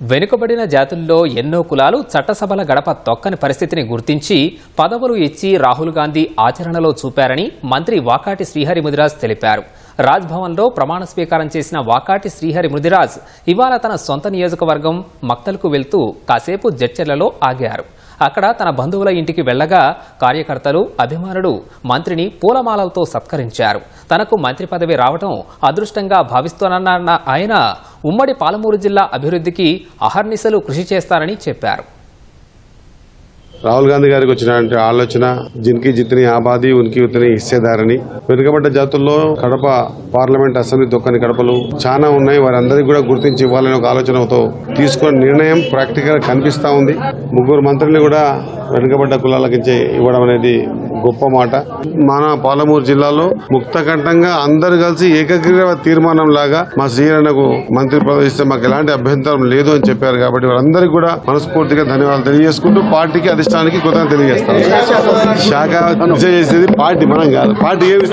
వెనుకబడిన జాతుల్లో ఎన్నో కులాలు చట్టసభల గడప తొక్కని పరిస్థితిని గుర్తించి పదవులు ఇచ్చి రాహుల్ గాంధీ ఆచరణలో చూపారని మంత్రి వాకాటి శ్రీహరి ముదిరాజ్ తెలిపారు. రాజ్భవన్లో ప్రమాణ స్వీకారం చేసిన వాకాటి శ్రీహరి ముదిరాజ్ ఇవాళ తన సొంత నియోజకవర్గం మక్తల్కు వెళ్తూ కాసేపు జడ్చర్లలో ఆగారు. అక్కడ తన బంధువుల ఇంటికి వెళ్ళగా కార్యకర్తలు అభిమానులు మంత్రిని పూలమాలలతో సత్కరించారు. తనకు మంత్రి పదవి రావడం అదృష్టంగా భావిస్తోనన్న ఆయన ఉమ్మడి పాలమూరు జిల్లా అభివృద్ధికి అహర్నిశలు కృషి చేస్తారని చెప్పారు. రాహుల్ గాంధీ గారికి వచ్చినటువంటి ఆలోచన జిన్కి జిత్ని ఆబాది ఉనికి ఉత్తిని హిస్సేదారని వెనుకబడ్డ జాతుల్లో కడప పార్లమెంట్ అసెంబ్లీ దొక్కని కడపలు చాలా ఉన్నాయి. వారందరికీ కూడా గుర్తించి ఇవ్వాలని ఒక ఆలోచనతో తీసుకున్న నిర్ణయం ప్రాక్టికల్ కనిపిస్తా ఉంది. ముగ్గురు మంత్రుల్ని కూడా వెనుకబడ్డ కులాలకించి ఇవ్వడం అనేది గొప్ప మాట. మన పాలమూరు జిల్లాలో ముక్తకంఠంగా అందరు కలిసి ఏకగ్రీవ తీర్మానం లాగా మా శ్రీరణకు మంత్రి ప్రవేశిస్తే మాకు ఎలాంటి అభ్యంతరం లేదు అని చెప్పారు కాబట్టి వారందరికీ కూడా మనస్ఫూర్తిగా ధన్యవాదాలు తెలియజేసుకుంటూ పార్టీకి అధిష్టానానికి కృతజ్ఞత తెలియజేస్తాం శాఖ చేసేది పార్టీ మనం కాదు. పార్టీ ఏమి